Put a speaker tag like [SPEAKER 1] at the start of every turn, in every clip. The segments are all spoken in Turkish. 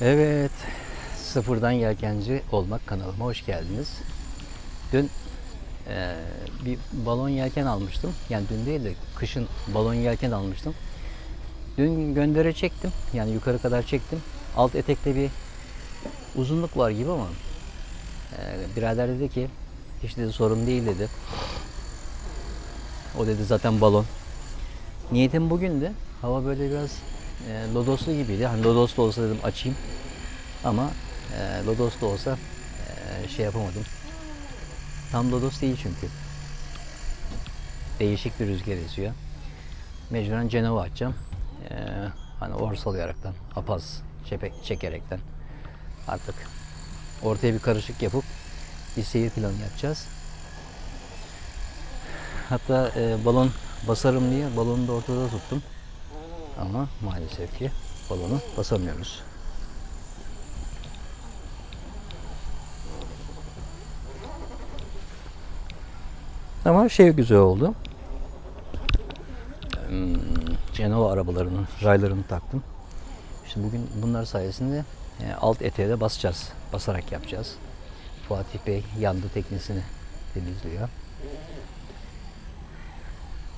[SPEAKER 1] Evet, sıfırdan yelkenci olmak kanalıma hoş geldiniz. Dün eee, bir balon yelken almıştım. Yani dün değil de kışın balon yelken almıştım. Dün göndere çektim. Yani yukarı kadar çektim. Alt etekte bir uzunluk var gibi ama eee, birader dedi ki hiç dedi sorun değil dedi. O dedi zaten balon. Niyetim bugündü. Hava böyle biraz e, lodoslu gibiydi. Hani lodoslu olsa dedim açayım. Ama e, lodoslu olsa e, şey yapamadım. Tam lodos değil çünkü. Değişik bir rüzgar esiyor. Mecburen Cenova açacağım. E, hani orsalayaraktan, apaz çepek, çekerekten artık ortaya bir karışık yapıp bir seyir planı yapacağız. Hatta e, balon basarım diye balonu da ortada tuttum. Ama maalesef ki balonu basamıyoruz. Ama şey güzel oldu. Hmm, Cenova arabalarının raylarını taktım. İşte bugün bunlar sayesinde e, alt eteğe de basacağız. Basarak yapacağız. Fatih Bey yandı teknesini temizliyor.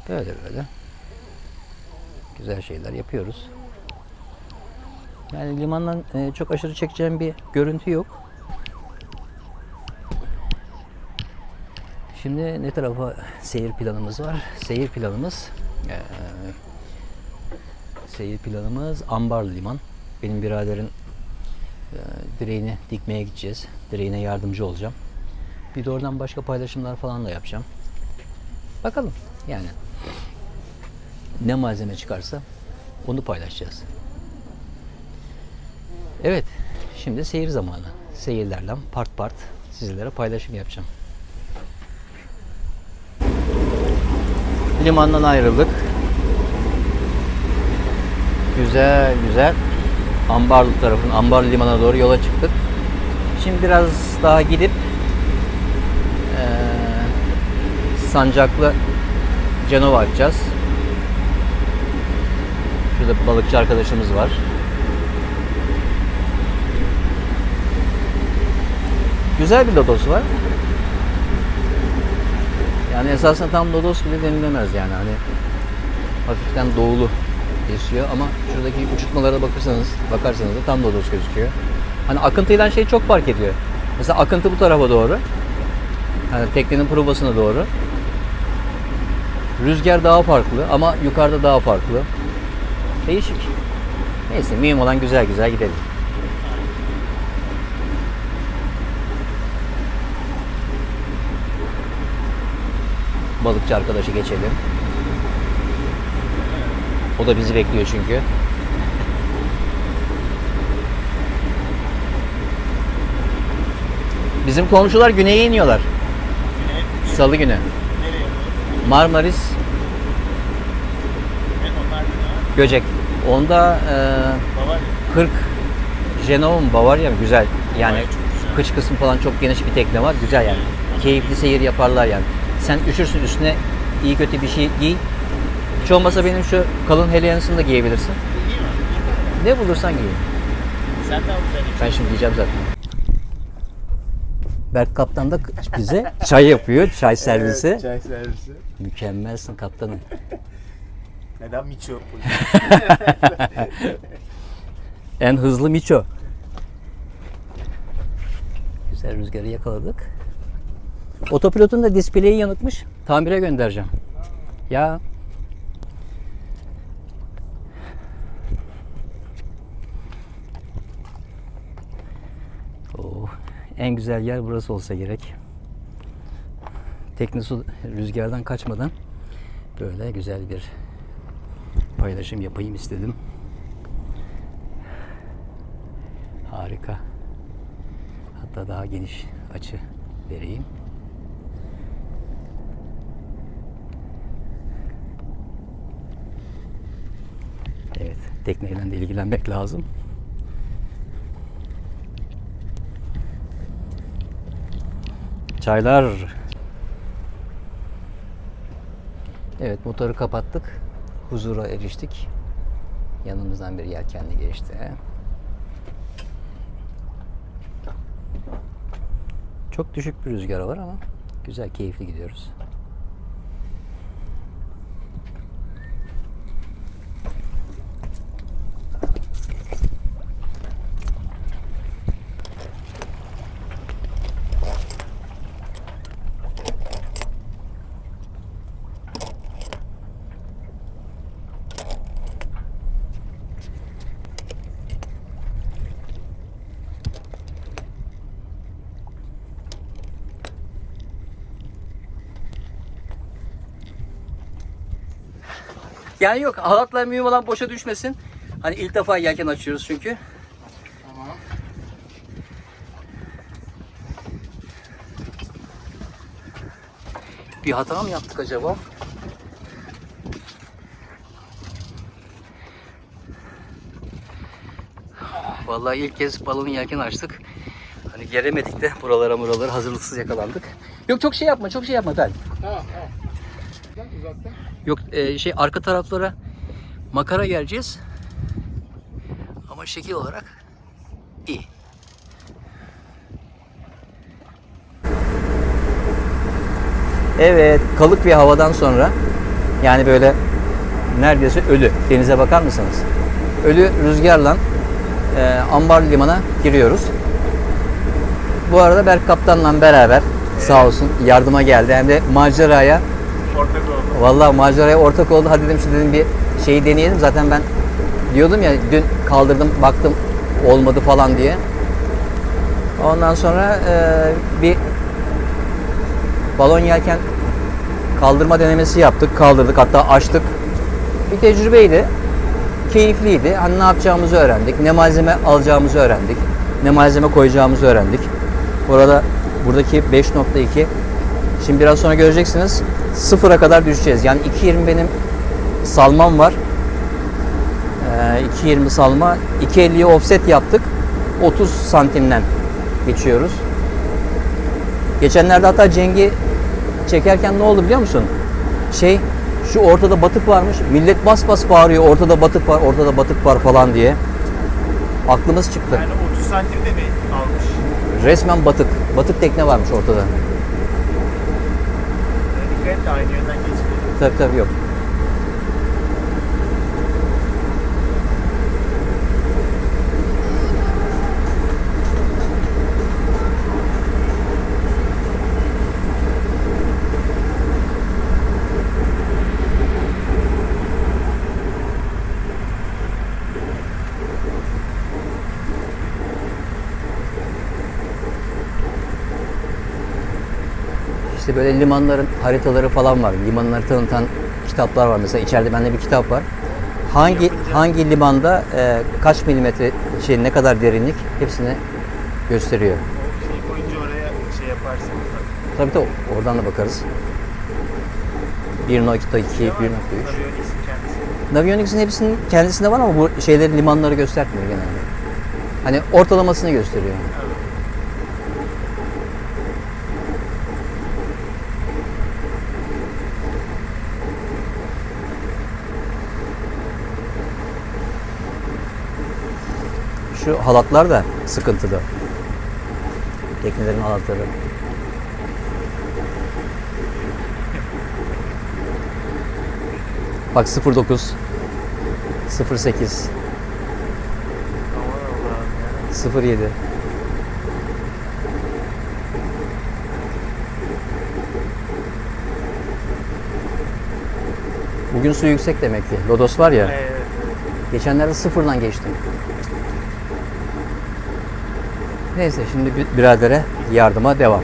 [SPEAKER 1] Böyle böyle. Güzel şeyler yapıyoruz. Yani limandan e, çok aşırı çekeceğim bir görüntü yok. Şimdi ne tarafa seyir planımız var? Seyir planımız e, seyir planımız Ambarlı Liman. Benim biraderin e, direğini dikmeye gideceğiz. Direğine yardımcı olacağım. Bir de oradan başka paylaşımlar falan da yapacağım. Bakalım yani ne malzeme çıkarsa onu paylaşacağız. Evet, şimdi seyir zamanı. Seyirlerle part part sizlere paylaşım yapacağım. Limandan ayrıldık. Güzel güzel Ambarlı tarafın, Ambarlı limana doğru yola çıktık. Şimdi biraz daha gidip eee Sancaklı Cenova açacağız. Şurada balıkçı arkadaşımız var. Güzel bir lodos var. Yani esasında tam lodos bile denilemez yani hani hafiften doğulu esiyor ama şuradaki uçurtmalara bakırsanız bakarsanız da tam lodos gözüküyor. Hani akıntıyla şey çok fark ediyor. Mesela akıntı bu tarafa doğru. Hani teknenin provasına doğru. Rüzgar daha farklı ama yukarıda daha farklı. Değişik. Neyse mühim olan güzel güzel gidelim. Balıkçı arkadaşı geçelim. O da bizi bekliyor çünkü. Bizim komşular güneye iniyorlar. Salı günü. Marmaris Göcek. Onda e, 40 Genova mı Bavarya mı? Güzel. Yani kıç kısmı falan çok geniş bir tekne var. Güzel yani. Keyifli seyir yaparlar yani. Sen üşürsün üstüne iyi kötü bir şey giy. Hiç olmasa benim şu kalın Helian'sını da giyebilirsin. Ne bulursan giy.
[SPEAKER 2] Sen de.
[SPEAKER 1] Ben şimdi diyeceğim zaten. Berk Kaptan da bize çay yapıyor. Çay servisi.
[SPEAKER 2] Evet, çay servisi.
[SPEAKER 1] Mükemmelsin kaptanım.
[SPEAKER 2] Neden Miço?
[SPEAKER 1] En hızlı Miço. Güzel rüzgarı yakaladık. Otopilotun da displeyi yanıkmış. Tamire göndereceğim. Ya. Oh, en güzel yer burası olsa gerek. Tekne su rüzgardan kaçmadan böyle güzel bir paylaşım yapayım istedim. Harika. Hatta daha geniş açı vereyim. Evet, tekneyle de ilgilenmek lazım. Çaylar. Evet, motoru kapattık huzura eriştik. Yanımızdan bir yelkenli geçti. Çok düşük bir rüzgar var ama güzel, keyifli gidiyoruz. Yani yok halatla mühim olan boşa düşmesin. Hani ilk defa yelken açıyoruz çünkü. Bir hata mı yaptık acaba? Vallahi ilk kez balonu yelken açtık. Hani geremedik de buralara buralara hazırlıksız yakalandık. Yok çok şey yapma, çok şey yapma ben.
[SPEAKER 2] Tamam tamam. Uzaktan.
[SPEAKER 1] Yok e, şey arka taraflara makara geleceğiz. Ama şekil olarak iyi. Evet, kalık bir havadan sonra yani böyle neredeyse ölü. Denize bakar mısınız? Ölü rüzgarla e, ambar limana giriyoruz. Bu arada Berk Kaptan'la beraber sağ olsun yardıma geldi. Hem de maceraya
[SPEAKER 2] Ortak oldu.
[SPEAKER 1] Vallahi maceraya ortak oldu. Hadi dedim şu dedim bir şeyi deneyelim. Zaten ben diyordum ya dün kaldırdım baktım olmadı falan diye. Ondan sonra e, bir balon yelken kaldırma denemesi yaptık. Kaldırdık hatta açtık. Bir tecrübeydi. Keyifliydi. Hani ne yapacağımızı öğrendik. Ne malzeme alacağımızı öğrendik. Ne malzeme koyacağımızı öğrendik. Burada buradaki 5.2 Şimdi biraz sonra göreceksiniz sıfıra kadar düşeceğiz. Yani 2.20 benim salmam var. Ee, 2.20 salma. 2.50'ye offset yaptık. 30 santimden geçiyoruz. Geçenlerde hatta Cengi çekerken ne oldu biliyor musun? Şey şu ortada batık varmış. Millet bas bas bağırıyor. Ortada batık var, ortada batık var falan diye. Aklımız çıktı.
[SPEAKER 2] Yani 30 santimde mi almış?
[SPEAKER 1] Resmen batık. Batık tekne varmış ortada.
[SPEAKER 2] Yani dikkat et de aynı yönden geçmeyelim.
[SPEAKER 1] Tabii tabii yok. İşte böyle limanların haritaları falan var. Limanları tanıtan kitaplar var. Mesela içeride bende bir kitap var. Hangi hangi limanda e, kaç milimetre şey ne kadar derinlik hepsini gösteriyor.
[SPEAKER 2] Şey koyunca oraya şey yaparsın.
[SPEAKER 1] Tabii tabii oradan da bakarız. 1.2, 1.3.
[SPEAKER 2] Navionics'in kendisi.
[SPEAKER 1] Navionics'in hepsinin kendisinde var ama bu şeyleri limanları göstermiyor genelde. Hani ortalamasını gösteriyor.
[SPEAKER 2] Evet.
[SPEAKER 1] Şu halatlar da sıkıntılı. Teknelerin halatları. Bak 09 08
[SPEAKER 2] Aman Allah'ım ya.
[SPEAKER 1] 07 Bugün su yüksek demek ki. Lodos var ya.
[SPEAKER 2] Evet.
[SPEAKER 1] Geçenlerde sıfırdan geçtim. Neyse şimdi bir- biradere yardıma devam.